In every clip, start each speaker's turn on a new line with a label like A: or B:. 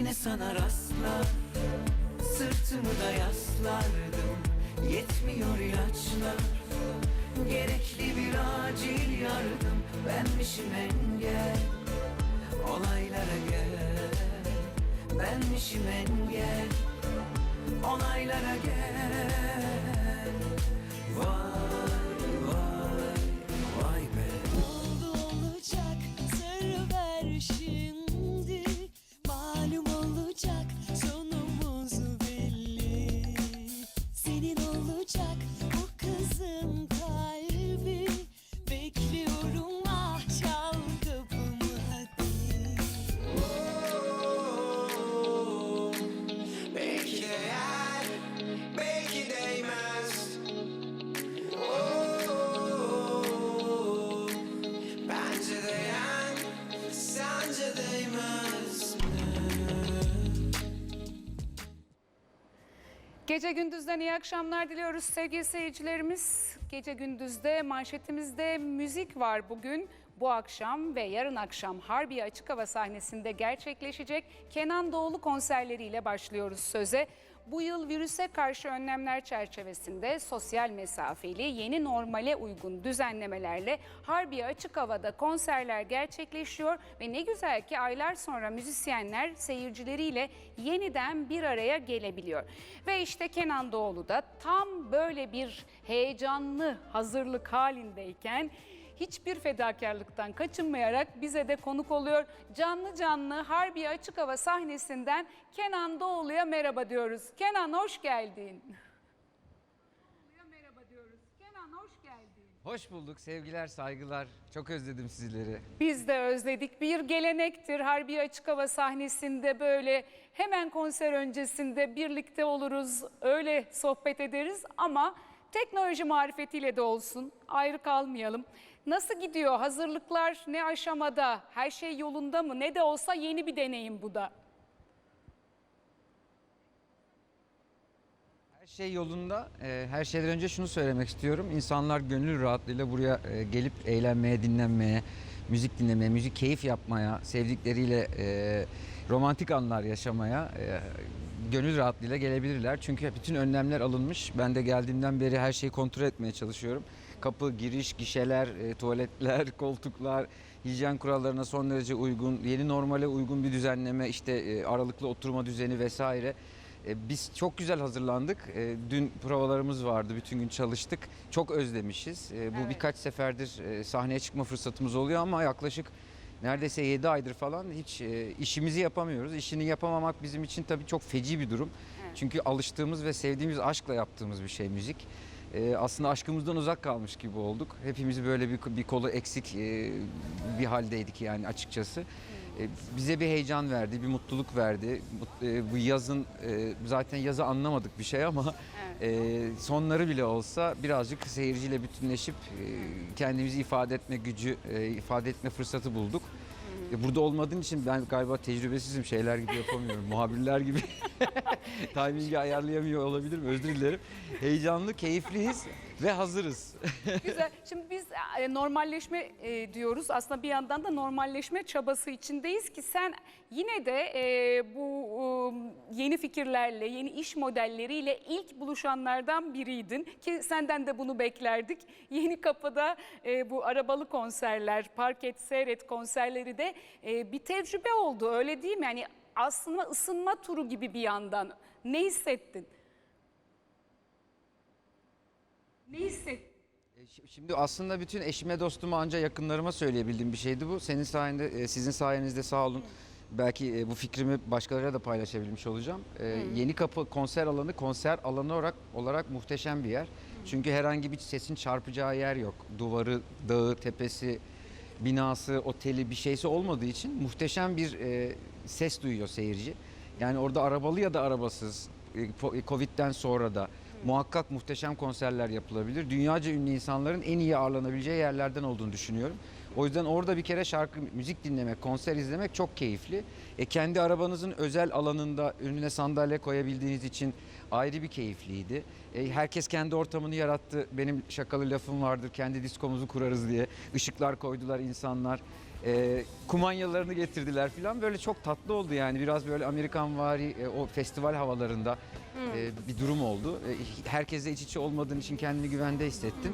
A: yine sana rastlar. Sırtımı da yaslardım Yetmiyor ilaçlar. Gerekli bir acil yardım Benmişim engel. Olaylara gel Benmişim engel. Olaylara gel Vay
B: Gece gündüzden iyi akşamlar diliyoruz sevgili seyircilerimiz. Gece gündüzde manşetimizde müzik var bugün. Bu akşam ve yarın akşam Harbiye Açık Hava sahnesinde gerçekleşecek Kenan Doğulu konserleriyle başlıyoruz söze. Bu yıl virüse karşı önlemler çerçevesinde sosyal mesafeli yeni normale uygun düzenlemelerle Harbiye Açık Hava'da konserler gerçekleşiyor ve ne güzel ki aylar sonra müzisyenler seyircileriyle yeniden bir araya gelebiliyor. Ve işte Kenan Doğulu da tam böyle bir heyecanlı hazırlık halindeyken hiçbir fedakarlıktan kaçınmayarak bize de konuk oluyor. Canlı canlı Harbiye Açık Hava sahnesinden Kenan Doğulu'ya merhaba diyoruz. Kenan hoş geldin. Merhaba diyoruz. Kenan hoş geldin.
C: Hoş bulduk sevgiler saygılar çok özledim sizleri.
B: Biz de özledik. Bir gelenektir Harbiye Açık Hava sahnesinde böyle hemen konser öncesinde birlikte oluruz. Öyle sohbet ederiz ama teknoloji marifetiyle de olsun. Ayrı kalmayalım. Nasıl gidiyor? Hazırlıklar ne aşamada? Her şey yolunda mı? Ne de olsa yeni bir deneyim bu da.
C: Her şey yolunda. Ee, her şeyden önce şunu söylemek istiyorum. İnsanlar gönül rahatlığıyla buraya e, gelip eğlenmeye, dinlenmeye, müzik dinlemeye, müzik keyif yapmaya, sevdikleriyle e, romantik anlar yaşamaya e, gönül rahatlığıyla gelebilirler. Çünkü bütün önlemler alınmış. Ben de geldiğimden beri her şeyi kontrol etmeye çalışıyorum. Kapı, giriş, gişeler, e, tuvaletler, koltuklar, hijyen kurallarına son derece uygun, yeni normale uygun bir düzenleme, işte e, aralıklı oturma düzeni vesaire. E, Biz çok güzel hazırlandık. E, Dün provalarımız vardı, bütün gün çalıştık. Çok özlemişiz. E, Bu
B: Evet.
C: birkaç seferdir e, sahneye çıkma fırsatımız oluyor ama yaklaşık neredeyse 7 aydır falan hiç e, işimizi yapamıyoruz. İşini yapamamak bizim için tabii çok feci bir durum.
B: Evet.
C: Çünkü alıştığımız ve sevdiğimiz aşkla yaptığımız bir şey müzik. E, Aslında aşkımızdan uzak kalmış gibi olduk. Hepimiz böyle bir, bir kolu eksik e, bir haldeydik yani açıkçası. E, bize bir heyecan verdi, bir mutluluk verdi. E, bu yazın e, zaten yazı anlamadık bir şey ama e, sonları bile olsa birazcık seyirciyle bütünleşip e, kendimizi ifade etme gücü, e, ifade etme fırsatı bulduk. E, Burada olmadığım için ben galiba tecrübesizim, şeyler gibi yapamıyorum. Muhabirler gibi timingi ayarlayamıyor olabilirim, özür dilerim. Heyecanlı, keyifliyiz ve hazırız.
B: Güzel. Şimdi biz e, normalleşme e, diyoruz. Aslında bir yandan da normalleşme çabası içindeyiz ki sen yine de e, bu e, yeni fikirlerle, yeni iş modelleriyle ilk buluşanlardan biriydin. Ki senden de bunu beklerdik. Yeni Kapı'da bu arabalı konserler, park et, seyret konserleri de bir tecrübe oldu öyle değil mi? Yani aslında ısınma turu gibi bir yandan. Ne hissettin? Ne hissettin?
C: E, şi- Şimdi aslında bütün eşime, dostuma, anca yakınlarıma söyleyebildiğim bir şeydi bu. Senin sayende, e, sizin sayenizde sağ olun. Belki e, bu fikrimi başkalarıyla da paylaşabilmiş olacağım. E, Yeni Kapı konser alanı konser alanı olarak olarak muhteşem bir yer. Çünkü herhangi bir sesin çarpacağı yer yok. Duvarı, dağı, tepesi, binası, oteli bir şeysi olmadığı için muhteşem bir e, ses duyuyor seyirci. Yani orada arabalı ya da arabasız, Covid'den sonra da muhakkak muhteşem konserler yapılabilir. Dünyaca ünlü insanların en iyi ağırlanabileceği yerlerden olduğunu düşünüyorum. O yüzden orada bir kere şarkı, müzik dinlemek, konser izlemek çok keyifli. E kendi arabanızın özel alanında önüne sandalye koyabildiğiniz için ayrı bir keyifliydi. E, herkes kendi ortamını yarattı. Benim şakalı lafım vardır, kendi diskomuzu kurarız diye. Işıklar koydular insanlar. E, kumanyalarını getirdiler falan böyle çok tatlı oldu yani biraz böyle Amerikan vari e, o festival havalarında e, bir durum oldu. E, herkesle iç içe olmadığın için kendini güvende hissettin.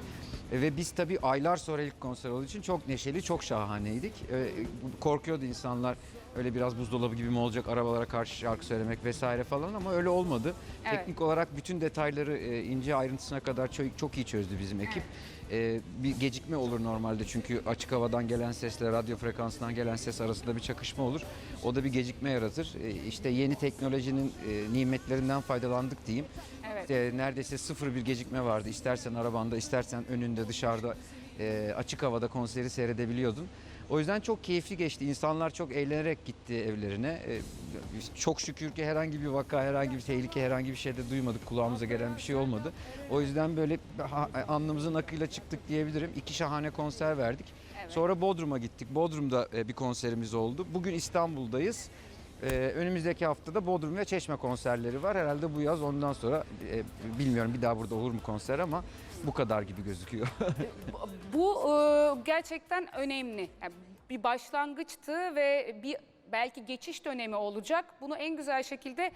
C: E, ve biz tabii aylar sonra ilk konser olduğu için çok neşeli, çok şahaneydik. E, korkuyordu insanlar öyle biraz buzdolabı gibi mi olacak arabalara karşı şarkı söylemek vesaire falan ama öyle olmadı.
B: Evet.
C: Teknik olarak bütün detayları e, ince ayrıntısına kadar çok, çok iyi çözdü bizim ekip. E, bir gecikme olur normalde çünkü açık havadan gelen sesle radyo frekansından gelen ses arasında bir çakışma olur. O da bir gecikme yaratır. E, işte yeni teknolojinin e, nimetlerinden faydalandık diyeyim.
B: Evet.
C: E, neredeyse sıfır bir gecikme vardı. İstersen arabanda, istersen önünde, dışarıda e, açık havada konseri seyredebiliyordun. O yüzden çok keyifli geçti. İnsanlar çok eğlenerek gitti evlerine. E, çok şükür ki herhangi bir vaka, herhangi bir tehlike, herhangi bir şey de duymadık. Kulağımıza gelen bir şey olmadı. O yüzden böyle ha- alnımızın akıyla çıktık diyebilirim. İki şahane konser verdik.
B: Evet.
C: Sonra Bodrum'a gittik. Bodrum'da e, bir konserimiz oldu. Bugün İstanbul'dayız. Ee, önümüzdeki haftada Bodrum ve Çeşme konserleri var. Herhalde bu yaz ondan sonra e, bilmiyorum bir daha burada olur mu konser ama bu kadar gibi gözüküyor.
B: Bu e, gerçekten önemli. Yani bir başlangıçtı ve bir belki geçiş dönemi olacak. Bunu en güzel şekilde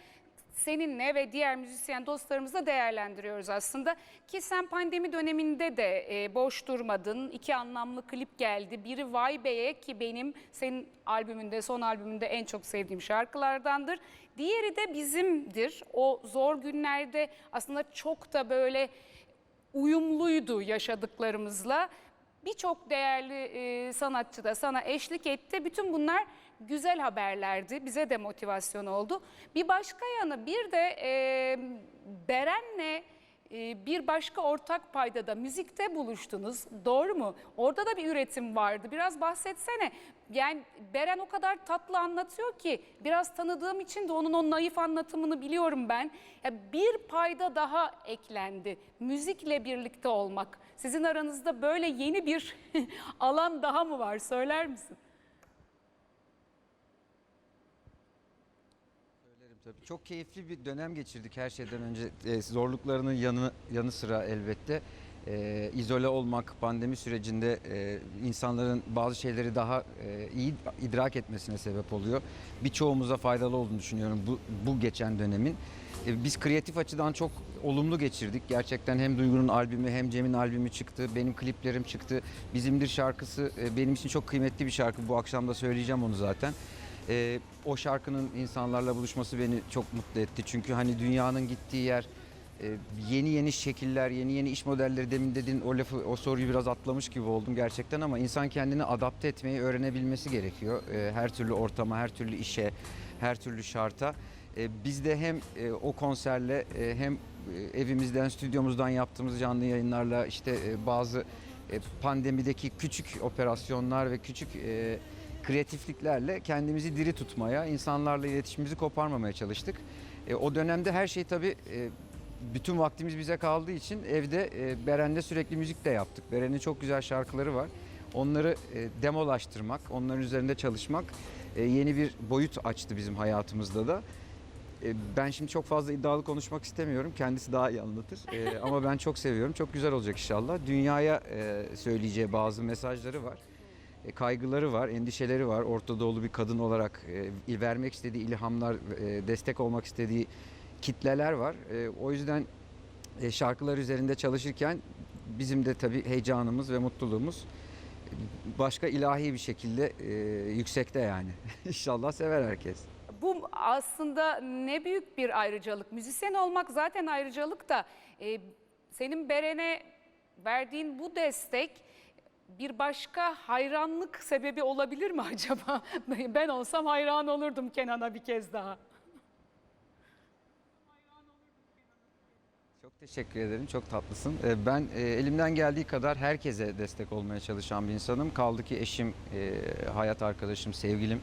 B: seninle ve diğer müzisyen dostlarımızla değerlendiriyoruz aslında. Ki sen pandemi döneminde de e, boş durmadın. İki anlamlı klip geldi. Biri Vay Bey'e ki benim senin albümünde, son albümünde en çok sevdiğim şarkılardandır. Diğeri de bizimdir. O zor günlerde aslında çok da böyle uyumluydu yaşadıklarımızla. Birçok değerli e, sanatçı da sana eşlik etti. Bütün bunlar güzel haberlerdi. Bize de motivasyon oldu. Bir başka yanı bir de e, Beren'le e, bir başka ortak paydada müzikte buluştunuz. Doğru mu? Orada da bir üretim vardı. Biraz bahsetsene. Yani Beren o kadar tatlı anlatıyor ki biraz tanıdığım için de onun o naif anlatımını biliyorum ben. Ya bir payda daha eklendi. Müzikle birlikte olmak. Sizin aranızda böyle yeni bir alan daha mı var? Söyler misin?
C: Tabii. Çok keyifli bir dönem geçirdik her şeyden önce. E, zorluklarının yanı yanı sıra elbette. E, izole olmak pandemi sürecinde e, insanların bazı şeyleri daha e, iyi idrak etmesine sebep oluyor. Birçoğumuza faydalı olduğunu düşünüyorum bu, bu geçen dönemin. E, biz kreatif açıdan çok olumlu geçirdik. Gerçekten hem Duygu'nun albümü hem Cem'in albümü çıktı. Benim kliplerim çıktı. Bizimdir şarkısı e, benim için çok kıymetli bir şarkı. Bu akşam da söyleyeceğim onu zaten. Ee, o şarkının insanlarla buluşması beni çok mutlu etti. Çünkü hani dünyanın gittiği yer e, yeni yeni şekiller, yeni yeni iş modelleri demin dediğin o lafı, o soruyu biraz atlamış gibi oldum gerçekten ama insan kendini adapte etmeyi öğrenebilmesi gerekiyor. Ee, her türlü ortama, her türlü işe, her türlü şarta. Ee, biz de hem e, o konserle e, hem e, evimizden, stüdyomuzdan yaptığımız canlı yayınlarla işte e, bazı e, pandemideki küçük operasyonlar ve küçük e, kreatifliklerle kendimizi diri tutmaya, insanlarla iletişimimizi koparmamaya çalıştık. E, o dönemde her şey tabii e, bütün vaktimiz bize kaldığı için evde e, Beren'le sürekli müzik de yaptık. Beren'in çok güzel şarkıları var. Onları e, demolaştırmak, onların üzerinde çalışmak e, yeni bir boyut açtı bizim hayatımızda da. E, ben şimdi çok fazla iddialı konuşmak istemiyorum. Kendisi daha iyi anlatır. E, ama ben çok seviyorum. Çok güzel olacak inşallah. Dünyaya e, söyleyeceği bazı mesajları var. E, kaygıları var, endişeleri var. Orta Doğulu bir kadın olarak e, vermek istediği ilhamlar, e, destek olmak istediği kitleler var. E, o yüzden e, şarkılar üzerinde çalışırken bizim de tabii heyecanımız ve mutluluğumuz başka ilahi bir şekilde e, yüksekte yani. İnşallah sever herkes.
B: Bu aslında ne büyük bir ayrıcalık. Müzisyen olmak zaten ayrıcalık da e, senin Beren'e verdiğin bu destek bir başka hayranlık sebebi olabilir mi acaba? Ben olsam hayran olurdum Kenan'a bir kez daha.
C: Çok teşekkür ederim. Çok tatlısın. Ee, Ben e, elimden geldiği kadar herkese destek olmaya çalışan bir insanım. Kaldı ki eşim, e, hayat arkadaşım, sevgilim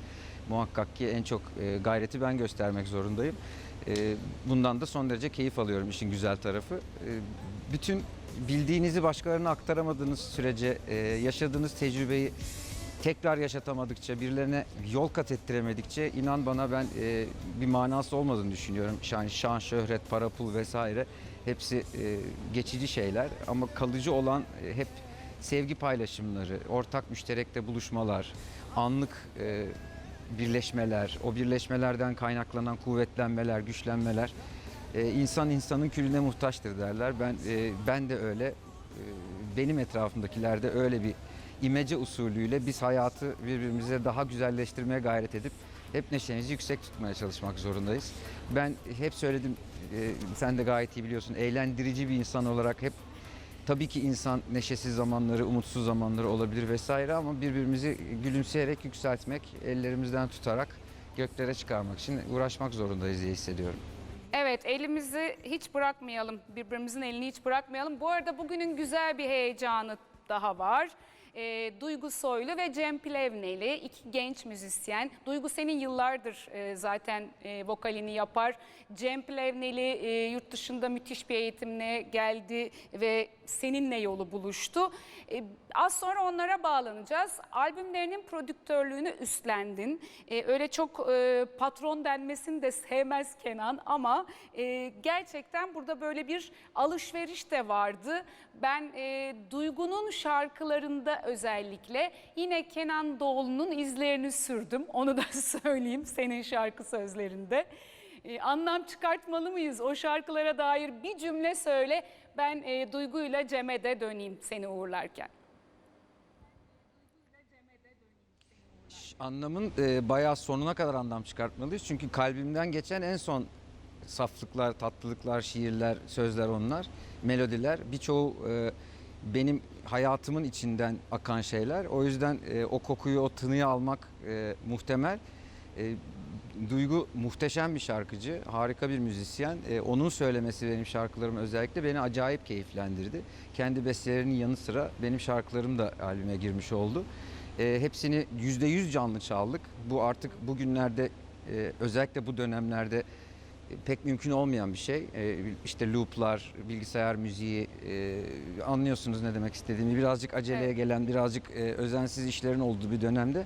C: muhakkak ki en çok e, gayreti ben göstermek zorundayım. Bundan da son derece keyif alıyorum işin güzel tarafı. Bütün bildiğinizi başkalarına aktaramadığınız sürece yaşadığınız tecrübeyi tekrar yaşatamadıkça, birilerine yol kat ettiremedikçe inan bana ben bir manası olmadığını düşünüyorum. Yani şan, şöhret, para, pul vesaire hepsi e, geçici şeyler ama kalıcı olan e, hep sevgi paylaşımları, ortak müşterekte buluşmalar, anlık e, birleşmeler, o birleşmelerden kaynaklanan kuvvetlenmeler, güçlenmeler e, insan insanın külüne muhtaçtır derler. Ben e, ben de öyle. E, benim etrafımdakiler de öyle bir imece usulüyle biz hayatı birbirimize daha güzelleştirmeye gayret edip hep neşemizi yüksek tutmaya çalışmak zorundayız. Ben hep söyledim, e, sen de gayet iyi biliyorsun, eğlendirici bir insan olarak hep tabii ki insan neşesiz zamanları, umutsuz zamanları olabilir vesaire ama birbirimizi gülümseyerek yükseltmek, ellerimizden tutarak göklere çıkarmak için uğraşmak zorundayız diye hissediyorum.
B: Evet elimizi hiç bırakmayalım. Birbirimizin elini hiç bırakmayalım. Bu arada bugünün güzel bir heyecanı daha var. Ee, Duygu Soylu ve Cem Plevneli iki genç müzisyen. Duygu senin yıllardır e, zaten e, vokalini yapar. Cem Plevneli e, yurt dışında müthiş bir eğitimle geldi ve seninle yolu buluştu. E, az sonra onlara bağlanacağız. Albümlerinin prodüktörlüğünü üstlendin. E, öyle çok e, patron denmesini de sevmez Kenan ama e, gerçekten burada böyle bir alışveriş de vardı. Ben e, Duygu'nun şarkılarında özellikle yine Kenan Doğulu'nun izlerini sürdüm. Onu da söyleyeyim senin şarkı sözlerinde. E, anlam çıkartmalı mıyız? O şarkılara dair bir cümle söyle. Ben e, Duygu'yla Cem'e de döneyim seni uğurlarken.
C: Anlamın e, bayağı sonuna kadar anlam çıkartmalıyız. Çünkü kalbimden geçen en son saflıklar, tatlılıklar, şiirler, sözler onlar, melodiler. Birçoğu e, benim hayatımın içinden akan şeyler. O yüzden e, o kokuyu, o tınıyı almak e, muhtemel. E, Duygu muhteşem bir şarkıcı, harika bir müzisyen. E, onun söylemesi benim şarkılarım özellikle beni acayip keyiflendirdi. Kendi bestelerinin yanı sıra benim şarkılarım da albüme girmiş oldu. E, hepsini yüzde yüz canlı çaldık. Bu artık bugünlerde e, özellikle bu dönemlerde e, pek mümkün olmayan bir şey. E, işte looplar, bilgisayar müziği e, anlıyorsunuz ne demek istediğimi. Birazcık aceleye
B: Evet.
C: gelen, birazcık e, özensiz işlerin olduğu bir dönemde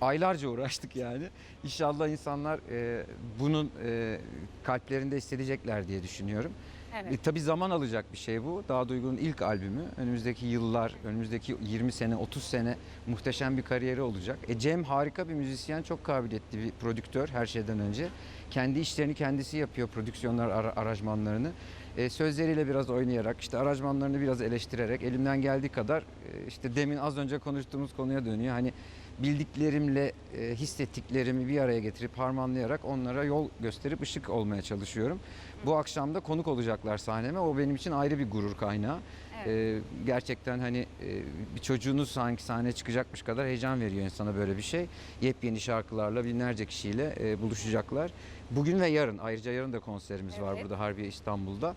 C: aylarca uğraştık yani. İnşallah insanlar e, bunun e, kalplerinde hissedecekler diye düşünüyorum.
B: Evet.
C: E, tabii zaman alacak bir şey bu. Daha Duygu'nun ilk albümü. Önümüzdeki yıllar, önümüzdeki 20 sene, 30 sene muhteşem bir kariyeri olacak. E, Cem harika bir müzisyen, çok kabiliyetli bir prodüktör her şeyden önce. Kendi işlerini kendisi yapıyor, prodüksiyonlar, ara- aranjmanlarını. E, sözleriyle biraz oynayarak, işte aranjmanlarını biraz eleştirerek elimden geldiği kadar e, işte demin az önce konuştuğumuz konuya dönüyor. Hani bildiklerimle e, hissettiklerimi bir araya getirip harmanlayarak onlara yol gösterip ışık olmaya çalışıyorum. Bu akşam da konuk olacaklar sahneme. O benim için ayrı bir gurur kaynağı. Ee, gerçekten hani e, bir çocuğunuz sanki sahneye çıkacakmış kadar heyecan veriyor insana böyle bir şey. Yepyeni şarkılarla binlerce kişiyle e, buluşacaklar. Bugün ve yarın ayrıca yarın da konserimiz var
B: Evet.
C: burada Harbiye İstanbul'da.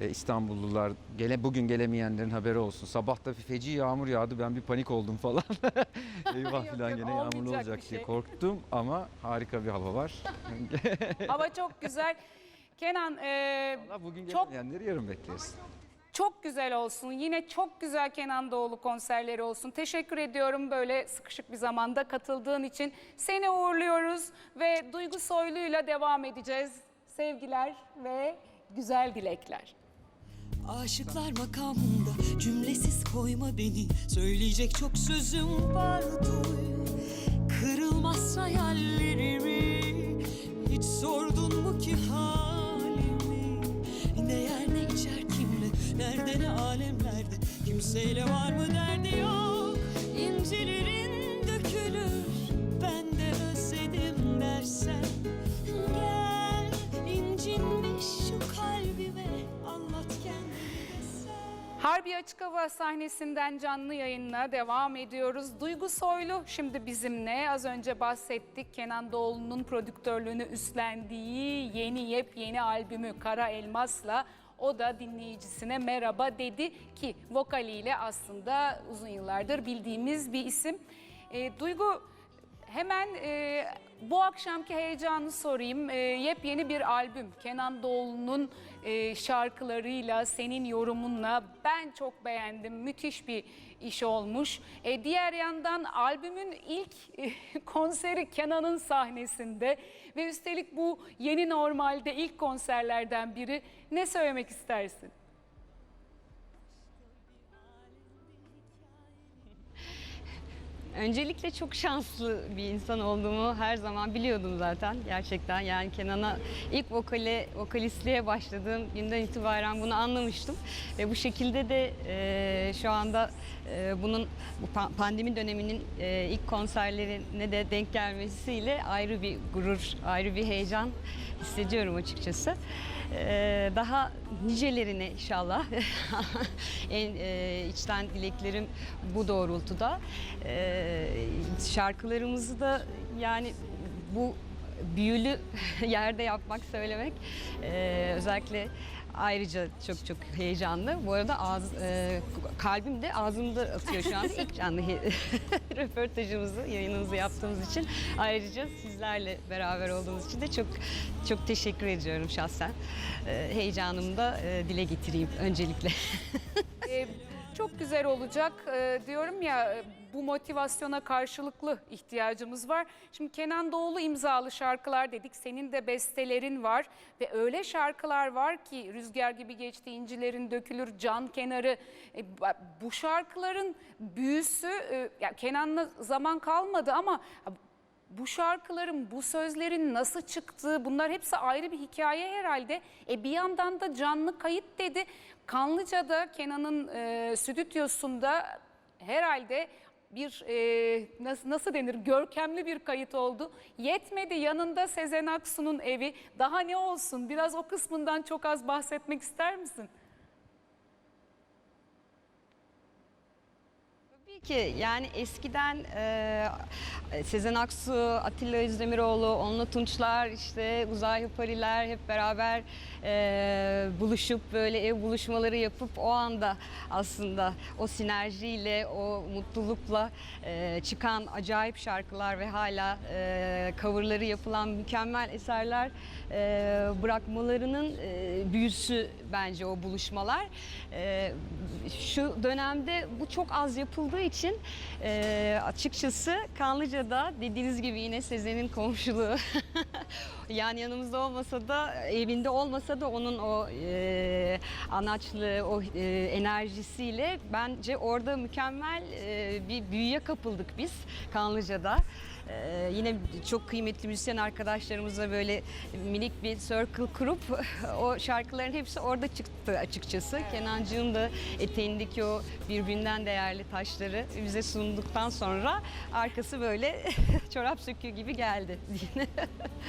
C: E, İstanbullular gele bugün gelemeyenlerin haberi olsun. Sabah da feci yağmur yağdı. Ben bir panik oldum falan. Eyvah
B: Yok,
C: falan
B: yok,
C: gene yağmurlu
B: olmayacak
C: olacak
B: bir
C: diye
B: şey.
C: korktum ama harika bir hava var.
B: Hava çok güzel. Kenan e,
C: Valla bugün
B: Çok-
C: gelemeyenleri yarın bekleriz.
B: çok güzel olsun. Yine çok güzel Kenan Doğulu konserleri olsun. Teşekkür ediyorum böyle sıkışık bir zamanda katıldığın için. Seni uğurluyoruz ve Duygu Soylu'yla devam edeceğiz. Sevgiler ve güzel dilekler.
D: Aşıklar makamında cümlesiz koyma beni. Söyleyecek çok sözüm var duy. Kırılmaz hayallerimi Hiç sordun mu ki halimi? Ne yer ne içer kimle Nerede ne alemlerde? Kimseyle var mı derdi yok İncilerin
B: Açık sahnesinden canlı yayınla devam ediyoruz. Duygu Soylu şimdi bizimle. Az önce bahsettik Kenan Doğulu'nun prodüktörlüğünü üstlendiği yeni yepyeni albümü Kara Elmas'la o da dinleyicisine merhaba dedi ki vokaliyle aslında uzun yıllardır bildiğimiz bir isim. E, Duygu Hemen e, bu akşamki heyecanı sorayım. E, yepyeni bir albüm. Kenan Doğulu'nun e, şarkılarıyla, senin yorumunla ben çok beğendim. Müthiş bir iş olmuş. E, diğer yandan albümün ilk e, konseri Kenan'ın sahnesinde ve üstelik bu yeni normalde ilk konserlerden biri. Ne söylemek istersin?
E: Öncelikle çok şanslı bir insan olduğumu her zaman biliyordum zaten gerçekten. Yani Kenan'a ilk vokale, vokalistliğe başladığım günden itibaren bunu anlamıştım. Ve bu şekilde de e, şu anda e, bunun bu pa- pandemi döneminin e, ilk konserlerine de denk gelmesiyle ayrı bir gurur, ayrı bir heyecan hissediyorum açıkçası. Ee, daha nicelerine inşallah en e, içten dileklerim bu doğrultuda. Ee, şarkılarımızı da yani bu büyülü yerde yapmak, söylemek e, özellikle ayrıca çok çok heyecanlı. Bu arada ağız, e, kalbim de ağzımda atıyor şu anda. İlk canlı röportajımızı, yayınımızı yaptığımız için ayrıca sizlerle beraber olduğumuz için de çok çok teşekkür ediyorum şahsen. E, heyecanımı da e, dile getireyim öncelikle.
B: Ee, çok güzel olacak Ee, diyorum ya e, bu motivasyona karşılıklı ihtiyacımız var. Şimdi Kenan Doğulu imzalı şarkılar dedik. Senin de bestelerin var ve öyle şarkılar var ki Rüzgar gibi geçti, incilerin dökülür, can kenarı. E, bu şarkıların büyüsü e, Kenan'la zaman kalmadı ama bu şarkıların, bu sözlerin nasıl çıktığı bunlar hepsi ayrı bir hikaye herhalde. E bir yandan da canlı kayıt dedi. Kanlıca'da Kenan'ın e, stüdyosunda herhalde bir e, nasıl, nasıl denir görkemli bir kayıt oldu. Yetmedi yanında Sezen Aksu'nun evi. Daha ne olsun? Biraz o kısmından çok az bahsetmek ister misin?
E: Tabii ki yani eskiden e, Sezen Aksu, Atilla Özdemiroğlu, Onla Tunçlar, işte Uzay Hupariler hep beraber e, buluşup böyle ev buluşmaları yapıp o anda aslında o sinerjiyle, o mutlulukla e, çıkan acayip şarkılar ve hala e, coverları yapılan mükemmel eserler e, bırakmalarının e, büyüsü bence o buluşmalar. E, şu dönemde bu çok az yapıldığı için e, açıkçası Kanlıca'da dediğiniz gibi yine Sezen'in komşuluğu yani yanımızda olmasa da evinde olmasa da onun o e, anaçlığı, o e, enerjisiyle bence orada mükemmel e, bir büyüye kapıldık biz Kanlıca'da. Ee, yine çok kıymetli müzisyen arkadaşlarımızla böyle minik bir circle kurup o şarkıların hepsi orada çıktı açıkçası. Kenancığım da eteğindeki o birbirinden değerli taşları bize sunduktan sonra arkası böyle çorap söküğü gibi geldi.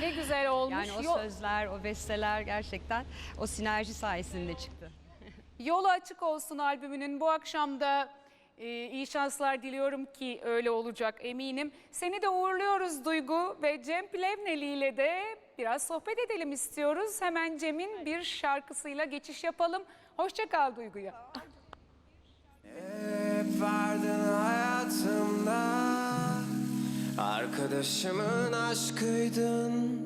B: Ne güzel olmuş.
E: yani o sözler, o besteler gerçekten o sinerji sayesinde çıktı.
B: Yolu açık olsun albümünün bu akşam da e, iyi şanslar diliyorum ki öyle olacak eminim. Seni de uğurluyoruz Duygu ve Cem Plevneli ile de biraz sohbet edelim istiyoruz. Hemen Cem'in bir şarkısıyla geçiş yapalım. Hoşça kal Duygu'ya.
F: Hep vardın hayatımda Arkadaşımın aşkıydın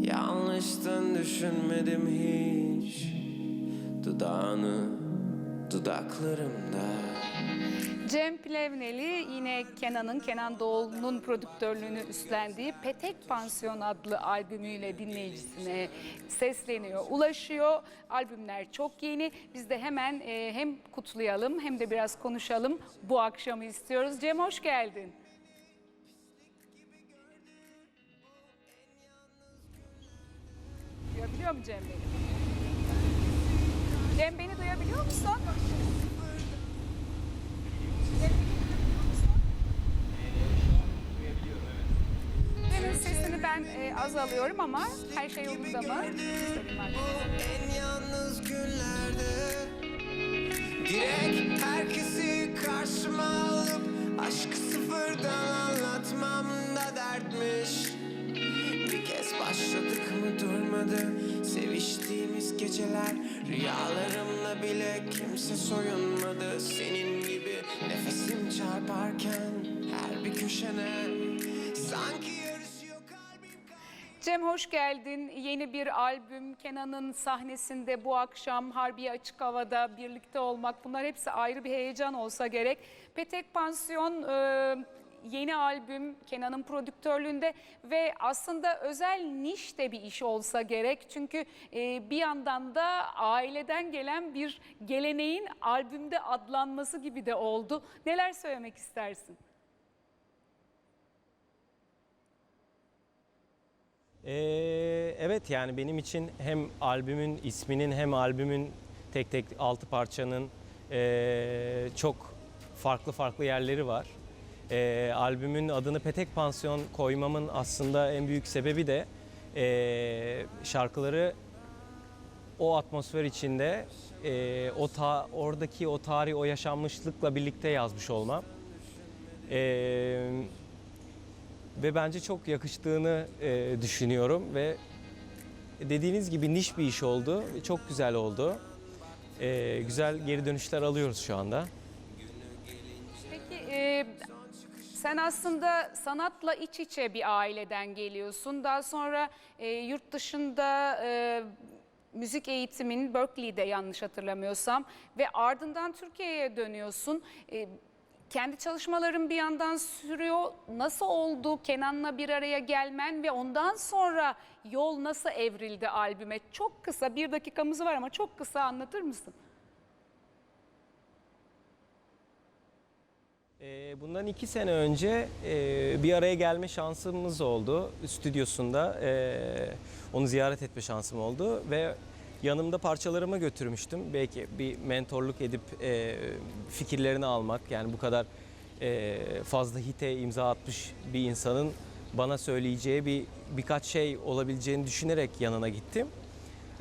F: Yanlıştın düşünmedim hiç Dudağını dudaklarımda
B: Cem Plevneli yine Kenan'ın, Kenan Doğulu'nun prodüktörlüğünü üstlendiği Petek Pansiyon adlı albümüyle dinleyicisine sesleniyor, ulaşıyor. Albümler çok yeni. Biz de hemen e, hem kutlayalım hem de biraz konuşalım. Bu akşamı istiyoruz. Cem hoş geldin. Duyabiliyor mu Cem beni? Cem beni duyabiliyor musun? Cem'in sesini ben e, az alıyorum ama her şey yolunda mı?
F: Soyunmadı Senin gibi nefesim çarparken Her bir köşene Sanki yarışıyor kalbim
B: Cem hoş geldin. Yeni bir albüm Kenan'ın sahnesinde bu akşam Harbiye Açık Hava'da birlikte olmak bunlar hepsi ayrı bir heyecan olsa gerek. Petek Pansiyon e, yeni albüm Kenan'ın prodüktörlüğünde ve aslında özel niş de bir iş olsa gerek. Çünkü e, bir yandan da aileden gelen bir geleneğin albümde adlanması gibi de oldu. Neler söylemek istersin?
G: Ee, evet yani benim için hem albümün isminin hem albümün tek tek altı parçanın ee, çok farklı farklı yerleri var. Ee, albümün adını Petek Pansiyon koymamın aslında en büyük sebebi de ee, şarkıları o atmosfer içinde ee, o ta, oradaki o tarih o yaşanmışlıkla birlikte yazmış olmam. Ee, ve bence çok yakıştığını e, düşünüyorum ve dediğiniz gibi niş bir iş oldu. Çok güzel oldu. E, güzel geri dönüşler alıyoruz şu anda.
B: Peki e, sen aslında sanatla iç içe bir aileden geliyorsun. Daha sonra e, yurt dışında e, müzik eğitimin Berkeley'de yanlış hatırlamıyorsam ve ardından Türkiye'ye dönüyorsun. E, kendi çalışmaların bir yandan sürüyor. Nasıl oldu Kenan'la bir araya gelmen ve ondan sonra yol nasıl evrildi albüme? Çok kısa bir dakikamız var ama çok kısa anlatır mısın?
G: Bundan iki sene önce e, bir araya gelme şansımız oldu stüdyosunda. E, onu ziyaret etme şansım oldu ve yanımda parçalarımı götürmüştüm. Belki bir mentorluk edip e, fikirlerini almak yani bu kadar e, fazla hite imza atmış bir insanın bana söyleyeceği bir birkaç şey olabileceğini düşünerek yanına gittim.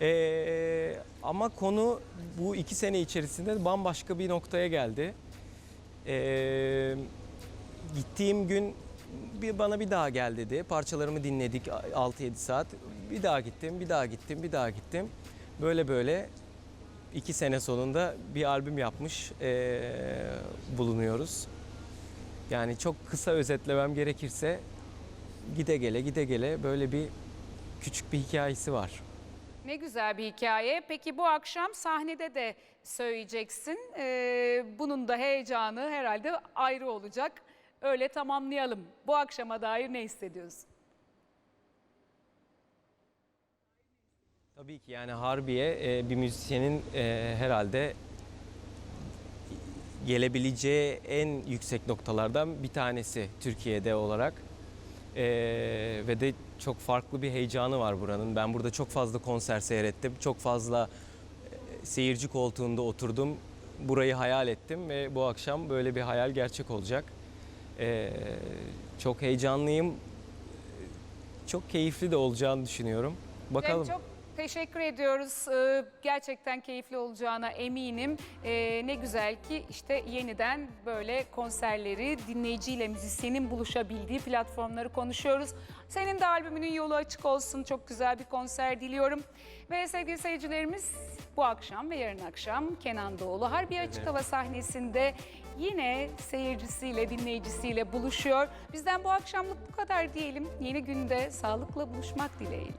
G: E, ama konu bu iki sene içerisinde bambaşka bir noktaya geldi. Ee, gittiğim gün bir bana bir daha gel dedi. Parçalarımı dinledik 6-7 saat. Bir daha gittim, bir daha gittim, bir daha gittim. Böyle böyle iki sene sonunda bir albüm yapmış ee, bulunuyoruz. Yani çok kısa özetlemem gerekirse gide gele gide gele böyle bir küçük bir hikayesi var.
B: Ne güzel bir hikaye. Peki bu akşam sahnede de söyleyeceksin. Ee, bunun da heyecanı herhalde ayrı olacak. Öyle tamamlayalım. Bu akşama dair ne hissediyorsun?
G: Tabii ki yani Harbiye e, bir müzisyenin e, herhalde gelebileceği en yüksek noktalardan bir tanesi Türkiye'de olarak. E, ve de çok farklı bir heyecanı var buranın. Ben burada çok fazla konser seyrettim. Çok fazla e, seyirci koltuğunda oturdum. Burayı hayal ettim ve bu akşam böyle bir hayal gerçek olacak. E, çok heyecanlıyım. Çok keyifli de olacağını düşünüyorum. Bakalım.
B: Cem, çok teşekkür ediyoruz. Ee, gerçekten keyifli olacağına eminim. Ee, ne güzel ki işte yeniden böyle konserleri dinleyiciyle müzisyenin buluşabildiği platformları konuşuyoruz. Senin de albümünün yolu açık olsun. Çok güzel bir konser diliyorum. Ve sevgili seyircilerimiz bu akşam ve yarın akşam Kenan Doğulu Harbi Açık Hava sahnesinde yine seyircisiyle, dinleyicisiyle buluşuyor. Bizden bu akşamlık bu kadar diyelim. Yeni günde sağlıkla buluşmak dileğiyle.